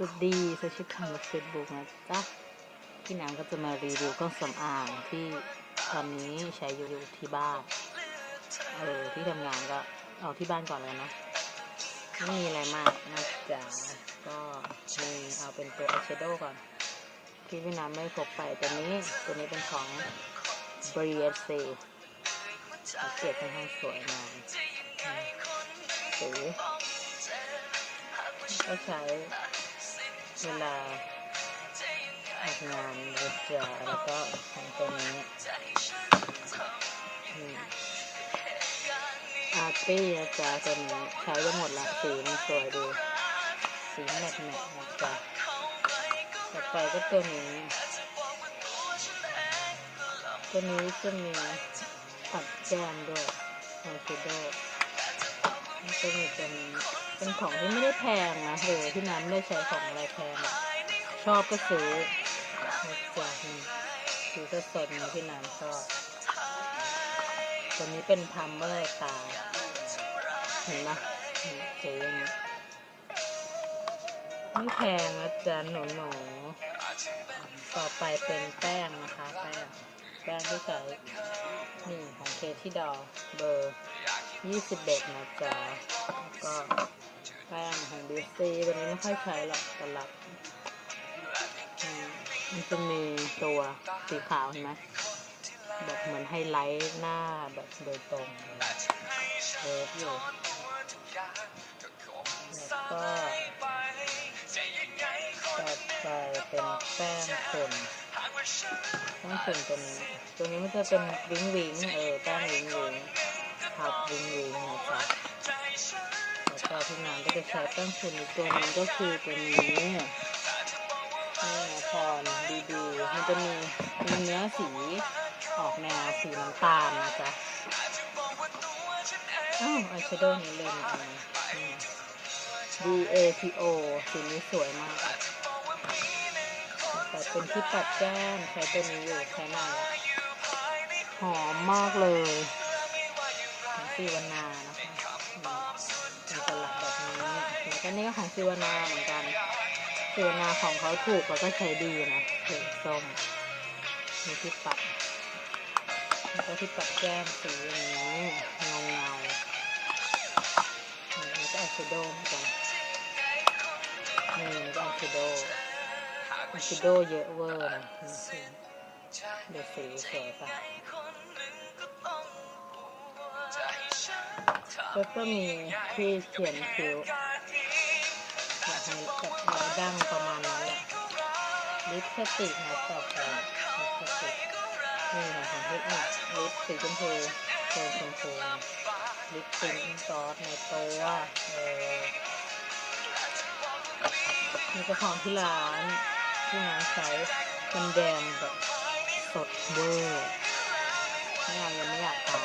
สวัสดีสชิคทางเฟซบุ๊กนะจ๊ะพี่น้ำก็จะมารีวิวเครื่องสำอางที่ตอนนี้ใช้อยู่ที่บ้าน เออ ที่ทำงานก็เอาที่บ้านก่อนเลยนะ ไม่มีอะไรมากนะจ๊ะก็มีเอาเป็นตัวอายแชโดว์ก่อน ที่พี่น้ำไม่พกไปตัวนี้ ตัวนี้เป็นของ b r i e c เก็บค่อนข้างสวยงามอืมสีก็ใช้ เวลาออกงานนะจ๊ะแล้วก็ของตัวนี้อาร์ตี้นะจ๊ะตัวนี้ใช้ไปหมดละสีมันสวยดีสีแมทแมทนะจ๊ะต่อไปก็ตัวนี้ตัวนี้จะมีปัดแก้มด้วยไอแชโดว์แล้วก็ มีตัวนี้เป็นของที่ไม่ได้แพงนะเออที่น้ำไม่ได้ใช้ของอะไรแพงอะชอบก็ซื้อนะจ๊ะนี่สีสดๆนะที่น้ำชอบตัวนี้เป็นพัมเมอร์ตาเห็นไหมนี่สีอย่างนี้ไม่แพงนะจ๊ะหนูหนูๆต่อไปเป็นแป้งนะคะ แป้ง แป้งที่ใช้นี่ของเคที่ดอเบอร์ 21นะจ๊ะแล้วก็แป้งของบิวซี่ตัวนี้ไม่ค่อยใช้หรอกสลับอืมมันจะมีตัวสีขาวเห็นไหมแบบเหมือนไฮไลท์หน้าแบบโดยตรงเวิร์กอยู่แล้วก็ต่อไปเป็นแป้งฝุ่นต้องส่นตัวนี้ตัวนี้มันจะเป็นวิงวิงเออแป้งวิงวิง ทับวิงวิงนะจ๊ะแล้วก็พี่นางก็จะใช้แป้งฝุ่นอีกตัวนึงก็คือตัวนี้นี่นะพรดีดีมันจะมีมีเนื้อสีออกแนวสีน้ำตาลนะจ๊ะอ้าวอายแชโดว์นี้เลยนะอืม D A T O สีนี้สวยมากแต่เป็นที่ปัดแก้มใช้ตัวนี้อยู่ใช้นานหอมมากเลย ซีวานานะคะมเป็นสลับแบบนี้แล้วก็นี่ก็ของซีวานาเหมือนกันซีวานาของเขาถูกแล้วก็ใช้ดีนะสีส้มมีที่ปัดแล้วก็ที่ปัดแก้มสีอย่างนี้เงาเงาๆนี่ก็อายแชโดว์เหมือนกันนี่ก็อายแชโดว์อาชิโดเยอะเวอร์นะเดี๋ยวสีสวยปะ แล้วก็มีที่เขียนคิ้วอยากให้แบบไว้ดั้งประมาณนั้นแหละลิปสติกนะต่อไปลิปสติกนี่ค่ะของเทคนิคลิปสีชมพูโทนชมพูลิปปิ้นซอสในตัวเออนี่ก็ของที่ร้านที่น้ำใช้มันแดงแบบสดเวอร์ไม่เอายังไม่อยากทา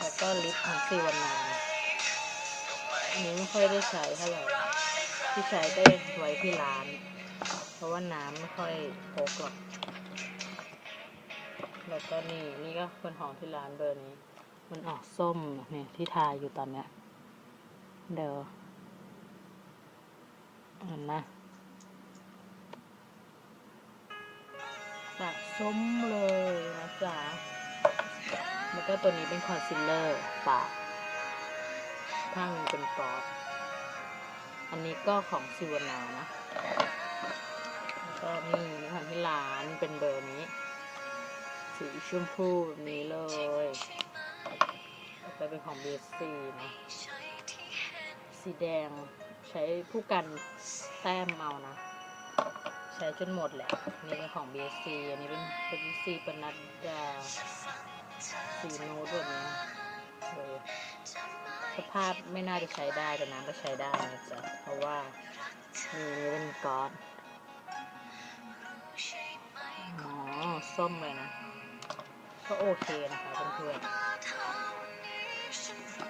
แล้วก็ลิปของซีวันนาอันนี้ไม่ค่อยได้ใช้เท่าไหร่ที่ใช้ได้ไว้ที่ร้าน เพราะว่าน้ำไม่ค่อยพกหรอก แล้วก็นี่นี่ก็เป็นของที่ร้านเบอร์นี้ มันออกส้มเนี่ยที่ทาอยู่ตอนเนี้ยเดี๋ยวเห็นไหมแบบส้มเลยนะจ๊ะ ก็ตัวนี้เป็นคอนซีลเลอร์ปากข้างนึงเป็นกอด อันนี้ก็ของซิวนานะ แล้วก็นี่นี่ของที่ร้านเป็นเบอร์นี้ สีชมพูแบบนี้เลยไปเป็นของเบสซีนะ สีแดงใช้ผู้กันแต้มเอานะ ใช้จนหมดแหละนี่เป็นของ BSC อันนี้เป็น BSC ปนัดดา สีโน้ตแบบนี้สภาพไม่น่าจะใช้ได้แต่น้ำก็ใช้ได้นะจ๊ะเพราะว่านี่เป็นก๊อตอ๋อส้มเลยนะ ก็โอเคนะคะเพื่อนๆ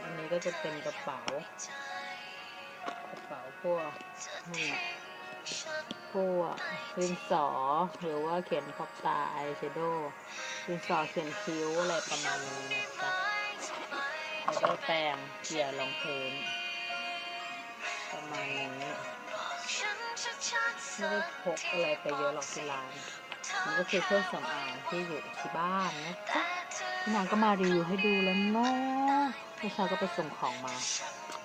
อันนี้ก็จะเป็นกระเป๋า กระเป๋าพวกนี่ พวกดินสอหรือว่าเขียนขอบตาอายแชโดว์ดินสอเขียนคิ้วอะไรประมาณนี้นะจ๊ะแล้วก็แปรงเกลี่ยรองพื้นประมาณนี้ไม่ได้พกอะไรไปเยอะหรอกที่ร้านมันก็คือเครื่องสำอางที่อยู่ที่บ้านนะจ๊ะพี่นางก็มารีวิวให้ดูแล้วเนาะเมื่อเช้าก็ไปส่งของมา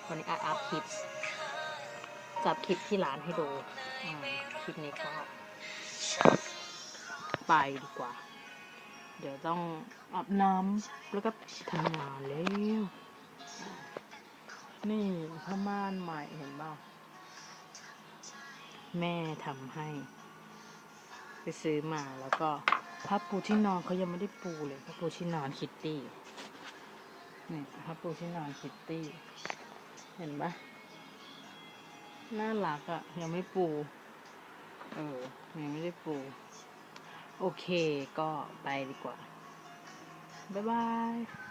วันนี้อัดอัพคลิป จับคลิปที่ร้านให้ดูคลิปนี้ก็ไปดีกว่า เดี๋ยวต้องอาบน้ำแล้วก็ทำงานแล้ว นี่ผ้าม่านใหม่เห็นเปล่าแม่ทำให้ ไปซื้อมาแล้วก็ผ้าปูที่นอนเขายังไม่ได้ปูเลยผ้าปูที่นอนคิตตี้นี่ผ้าปูที่นอนคิตตี้ เห็นปะ น่ารักอะ่ะยังไม่ปู เออ ยังไม่ได้ปู โอเคก็ไปดีกว่า บ๊ายบาย